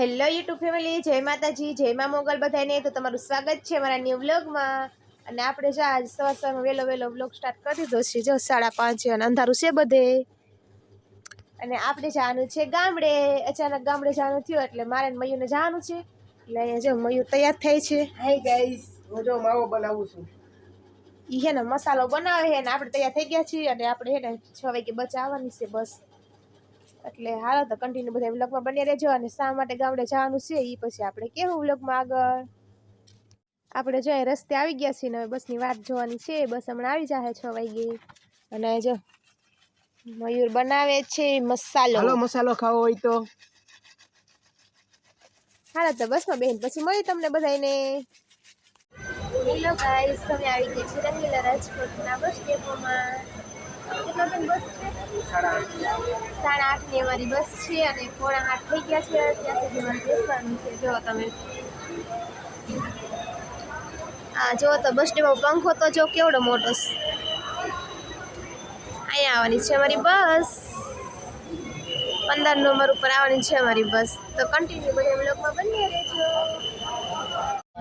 Hello YouTube family જય માતાજી જય મા મોગલ બધાને તો તમારું સ્વાગત છે મારા ન્યૂ વ્લોગમાં અને આપણે જો આજ સવાર સવારમાં વહેલો વહેલો વ્લોગ સ્ટાર્ટ કરી દીધો છે. જો સાડા પાંચે અને અંધારું છે બધે. અને આપણે જવાનું છે ગામડે. અચાનક ગામડે જવાનું થયું એટલે મારે ને મયુરને જવાનું છે. એટલે અહીંયા જો મયુર તૈયાર થાય છે. હાય ગાઈસ હું જો માવો બનાવું છું. એ હે ને મસાલો બનાવે છે ને આપણે તૈયાર થઈ ગયા છીએ. અને આપણે હે ને છ વાગે બચાવવાની છે બસ. એટલે હાલો તો કન્ટિન્યુ બધા વ્લોગમાં બની રહેજો અને શા માટે ગામડે જવાનું છે એ પછી આપણે કેવું વ્લોગમાં આગળ? આપણે જો રસ્તે આવી ગયા છીએ ને હવે બસની વાત જોવાની છે. બસ હમણાં આવી જાય છ વાગે. અને જો મયુર બનાવે છે મસાલો. હાલો મસાલો ખાવો હોય તો. હાલો તો બસમાં બેન પછી મળી તમને બધાને હેલો ગાઈસ તમે આવી ગયા છે રંગીલા રાજકોટના બસ ડેપોમાં. કેટલા બેન બસ સાડા આઠની અમારી બસ છે અને પોણા આઠ થઈ ગયા છે. ત્યાં જો તમે હા જો તો બસ ડેમાં પંખો તો જો કેવડો મોટો અહીંયા આવવાની છે અમારી બસ. પંદર નંબર ઉપર આવવાની છે અમારી બસ. તો કન્ટિન્યુ બધા બ્લોગમાં બની રહેજો.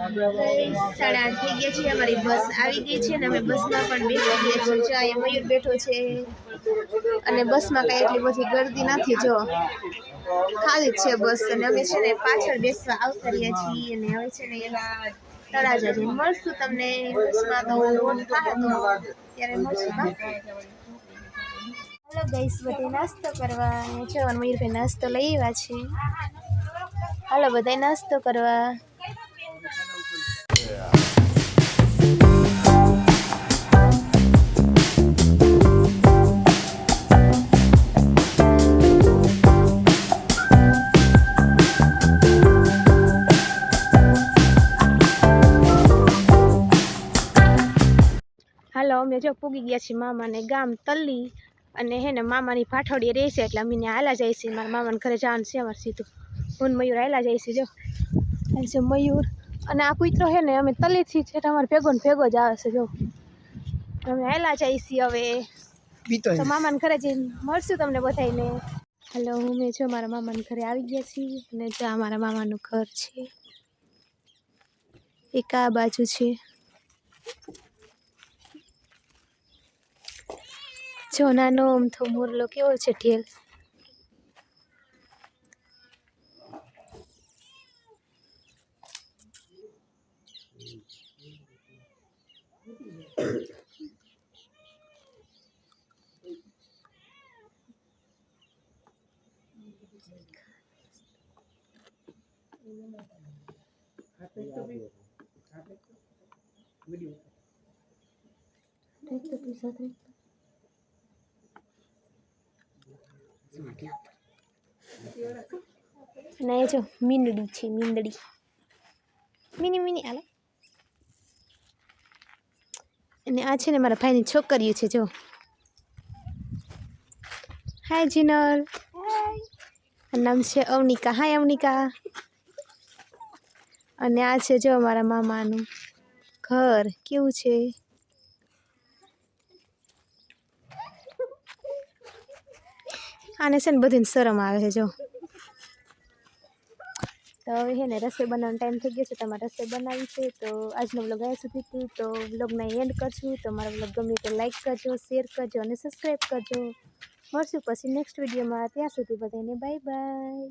સાડા આઠ થઈ ગયા છે અમારી બસ આવી ગઈ છે અને અમે બસમાં પણ બેસી ગયા છીએ. મયુર બેઠો છે અને બસમાં કાંઈ એટલી બધી ગરદી નથી, જો. ખાલી જ છે બસ અને અમે છે ને પાછળ બેસવા આવતા રહ્યા છીએ અને હવે છે ને તળાજા જઈને મળશું તમને. બસમાં તો લોટ ત્યારે મળશું હાલો ગઈસ બધે નાસ્તો કરવા જવાનું. મયુરભાઈ નાસ્તો લઈ આવ્યા છે. હાલો, બધાય નાસ્તો કરવા. અમે જો પૂગી ગયા છીએ મામાને ગામ તલ્લી અને હે ને મામાની પાઠોડી રહેશે એટલે અમે હાલા જાય છે મારા મામાને ઘરે જવાનું છે અમારે સીધું. હું મયુર હાલા જાય છે જો. છે મયુર અને આ કૂતરો હે ને અમે તલીથી છે અમારે ભેગો ને ભેગો જ આવે છે જો. અમે હાલા જાય છીએ હવે. તો મામાને ઘરે જઈને મળશું તમને બધાને હાલો અમે જો મારા મામાને ઘરે આવી ગયા છીએ અને જ્યાં મારા મામાનું ઘર છે. એક આ બાજુ છે. જો નાનો અમથો મોરલો કેવો છે ઢેલ? અને એ જો મીંદડી છે મીંદડી મીની મીની, હાલો. અને આ છે ને મારા ભાઈની છોકરીઓ છે, જો. હાય જીનલ નામ છે અવનિકા. હાય અવનિકા. અને આ છે જો મારા મામાનું ઘર. કેવું છે? આને છે ને બધીને શરમ આવે છે, જો. તો હવે છે ને રસોઈ બનાવવાનો ટાઈમ થઈ ગયો છે તમારે રસોઈ બનાવી છે. તો આજનો બ્લોગ અહીંયા સુધી તો બ્લોગને એન્ડ કરશું. તો મારો બ્લોગ ગમે તો લાઈક કરજો શેર કરજો અને સબસ્ક્રાઈબ કરજો. મળશું પછી નેક્સ્ટ વિડીયોમાં ત્યાં સુધી બધાને બાય બાય